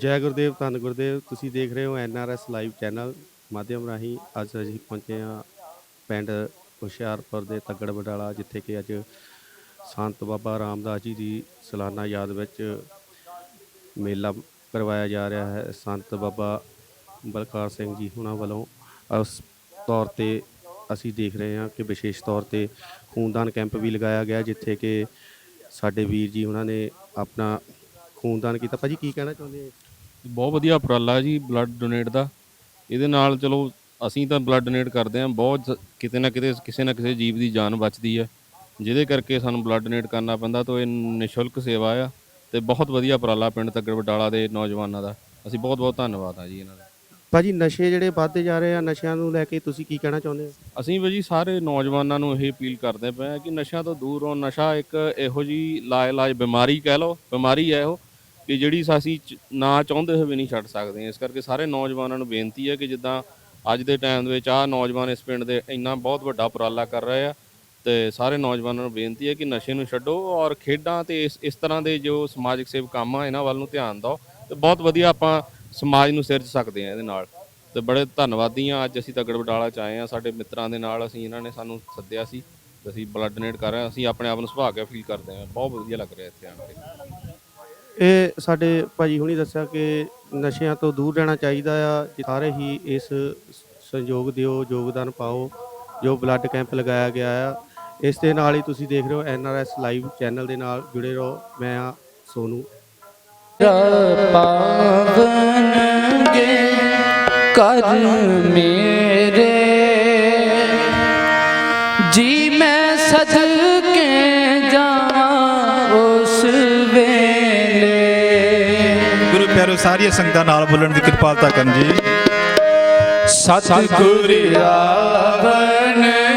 ਜੈ ਗੁਰਦੇਵ, ਧੰਨ ਗੁਰਦੇਵ। ਤੁਸੀਂ ਦੇਖ ਰਹੇ ਹੋ ਐਨਆਰਐਸ ਲਾਈਵ ਚੈਨਲ। ਮਾਧਿਅਮ ਰਾਹੀਂ ਅੱਜ ਅਸੀਂ ਪਹੁੰਚੇ ਹਾਂ ਪਿੰਡ ਹੁਸ਼ਿਆਰਪੁਰ ਦੇ ਤੱਗੜ ਬਡਾਲਾ ਜਿੱਥੇ ਕਿ ਅੱਜ ਸੰਤ ਬਾਬਾ ਰਾਮਦਾਸ ਜੀ ਦੀ ਸਾਲਾਨਾ ਯਾਦ ਵਿੱਚ ਮੇਲਾ ਕਰਵਾਇਆ ਜਾ ਰਿਹਾ ਹੈ। ਸੰਤ ਬਾਬਾ ਬਲਕਾਰ ਸਿੰਘ ਜੀ ਹੁਣਾਂ ਵੱਲੋਂ ਉਸ ਤੌਰ ਤੇ ਅਸੀਂ ਦੇਖ ਰਹੇ ਹਾਂ ਕਿ ਵਿਸ਼ੇਸ਼ ਤੌਰ ਤੇ ਖੂਨਦਾਨ ਕੈਂਪ ਵੀ ਲਗਾਇਆ ਗਿਆ, ਜਿੱਥੇ ਕਿ ਸਾਡੇ ਵੀਰ ਜੀ ਉਹਨਾਂ ਨੇ ਆਪਣਾ ਖੂਨਦਾਨ ਕੀਤਾ। ਭਾਜੀ, ਕੀ ਕਹਿਣਾ ਚਾਹੁੰਦੇ ਆ ਬਹੁਤ ਵਧੀਆ ਉਪਰਾਲਾ ਜੀ ਬਲੱਡ ਡੋਨੇਟ ਦਾ। ਇਹਦੇ ਨਾਲ ਚਲੋ ਅਸੀਂ ਤਾਂ ਬਲੱਡ ਡੋਨੇਟ ਕਰਦੇ ਹਾਂ। ਬਹੁਤ ਕਿਤੇ ਨਾ ਕਿਤੇ ਕਿਸੇ ਨਾ ਕਿਸੇ ਜੀਵ ਦੀ ਜਾਨ ਬਚਦੀ ਹੈ। ਜਿਹਦੇ ਕਰਕੇ ਸਾਨੂੰ ਬਲੱਡ ਡੋਨੇਟ ਕਰਨਾ ਪੈਂਦਾ ਤਾਂ ਇਹ ਨਿਸ਼ੁਲਕ ਸੇਵਾ ਆ ਤੇ ਬਹੁਤ ਵਧੀਆ ਉਪਰਾਲਾ ਪਿੰਡ ਤੱਗੜ ਬਟਾਲਾ ਦੇ ਨੌਜਵਾਨਾਂ ਦਾ। ਅਸੀਂ ਬਹੁਤ ਬਹੁਤ ਧੰਨਵਾਦ ਆ ਜੀ ਇਹਨਾਂ ਦਾ। ਭਾਜੀ ਨਸ਼ੇ ਜਿਹੜੇ ਵੱਧਦੇ ਜਾ ਰਹੇ ਆ ਨਸ਼ਿਆਂ ਨੂੰ ਲੈ ਕੇ ਤੁਸੀਂ ਕੀ ਕਹਿਣਾ ਚਾਹੁੰਦੇ ਹੋ? ਅਸੀਂ ਵੀ ਜੀ ਸਾਰੇ ਨੌਜਵਾਨਾਂ ਨੂੰ ਇਹ ਅਪੀਲ ਕਰਦੇ ਪਏ ਹਾਂ ਕਿ ਨਸ਼ਿਆਂ ਤੋਂ ਦੂਰ ਰਹੋ। ਨਸ਼ਾ ਇੱਕ ਇਹੋ ਜੀ ਲਾਇਲਾਜ ਬਿਮਾਰੀ ਕਹਿ ਲਓ ਬਿਮਾਰੀ ਹੈ ਉਹ ਕਿ ਜਿਹੜੀ ਅਸੀਂ ਚ- ਨਾ ਚਾਹੁੰਦੇ ਹੋਏ ਵੀ ਨਹੀਂ ਛੱਡ ਸਕਦੇ। ਇਸ ਕਰਕੇ ਸਾਰੇ ਨੌਜਵਾਨਾਂ ਨੂੰ ਬੇਨਤੀ ਹੈ ਕਿ ਜਿੱਦਾਂ ਅੱਜ ਦੇ ਟਾਈਮ ਦੇ ਵਿੱਚ ਆਹ ਨੌਜਵਾਨ ਇਸ ਪਿੰਡ ਦੇ ਇੰਨਾ ਬਹੁਤ ਵੱਡਾ ਉਪਰਾਲਾ ਕਰ ਰਹੇ ਆ ਤੇ ਸਾਰੇ ਨੌਜਵਾਨਾਂ ਨੂੰ ਬੇਨਤੀ ਹੈ ਕਿ ਨਸ਼ੇ ਨੂੰ ਛੱਡੋ ਔਰ ਖੇਡਾਂ ਤੇ ਇਸ ਇਸ ਤਰ੍ਹਾਂ ਦੇ ਜੋ ਸਮਾਜਿਕ ਸੇਵ ਕੰਮ ਆ, ਇਹਨਾਂ ਵੱਲ ਨੂੰ ਧਿਆਨ ਦਿਓ ਤੇ ਬਹੁਤ ਵਧੀਆ ਆਪਾਂ ਸਮਾਜ ਨੂੰ ਸਿਰਜ ਸਕਦੇ ਆ ਇਹਦੇ ਨਾਲ। ਤੇ ਬੜੇ ਧੰਨਵਾਦੀ ਆ ਅੱਜ ਅਸੀਂ ਤਗੜ ਬਟਾਲਾ ਚ ਆਏ ਆ ਸਾਡੇ ਮਿੱਤਰਾਂ ਦੇ ਨਾਲ ਅਸੀਂ ਇਹਨਾਂ ਨੇ ਸਾਨੂੰ ਸੱਦਿਆ ਸੀ, ਤੇ ਅਸੀਂ ਬਲੱਡ ਡੋਨੇਟ ਕਰ ਰਹੇ ਹਾਂ, ਅਸੀਂ ਆਪਣੇ ਆਪ ਨੂੰ ਸੁਭਾਗਿਆ ਫੀਲ ਕਰਦੇ ਹਾਂ। ਬਹੁਤ ਵਧੀਆ ਲੱਗ ਰਿਹਾ ਇੱਥੇ ਆਣ ਕੇ। ਇਹ ਸਾਡੇ ਭਾਜੀ ਹੁਣੀ ਦੱਸਿਆ ਕਿ ਨਸ਼ਿਆਂ ਤੋਂ ਦੂਰ ਰਹਿਣਾ ਚਾਹੀਦਾ ਆ ਸਾਰੇ ਹੀ ਇਸ ਸਹਿਯੋਗ ਦਿਓ, ਯੋਗਦਾਨ ਪਾਓ, ਜੋ ਬਲੱਡ ਕੈਂਪ ਲਗਾਇਆ ਗਿਆ ਆ। ਇਸ ਦੇ ਨਾਲ ਹੀ ਤੁਸੀਂ ਦੇਖ ਰਹੇ ਹੋ ਐਨਆਰਐਸ ਲਾਈਵ ਚੈਨਲ ਦੇ ਨਾਲ ਜੁੜੇ ਰਹੋ। ਮੈਂ ਆ ਸੋਨੂ। ਪਾਵਨਗੇ ਕਰ ਮੇਰੇ। ਜੀ ਮੈਂ ਸਦਕੇ ਗੁਰੂ ਸਾਰੀਆਂ ਸੰਗਤਾਂ ਨਾਲ ਬੋਲਣ ਦੀ ਕਿਰਪਾਲਤਾ ਕਰਨ ਜੀ। ਸਤਿਗੁਰ ਆਵਨਗੇ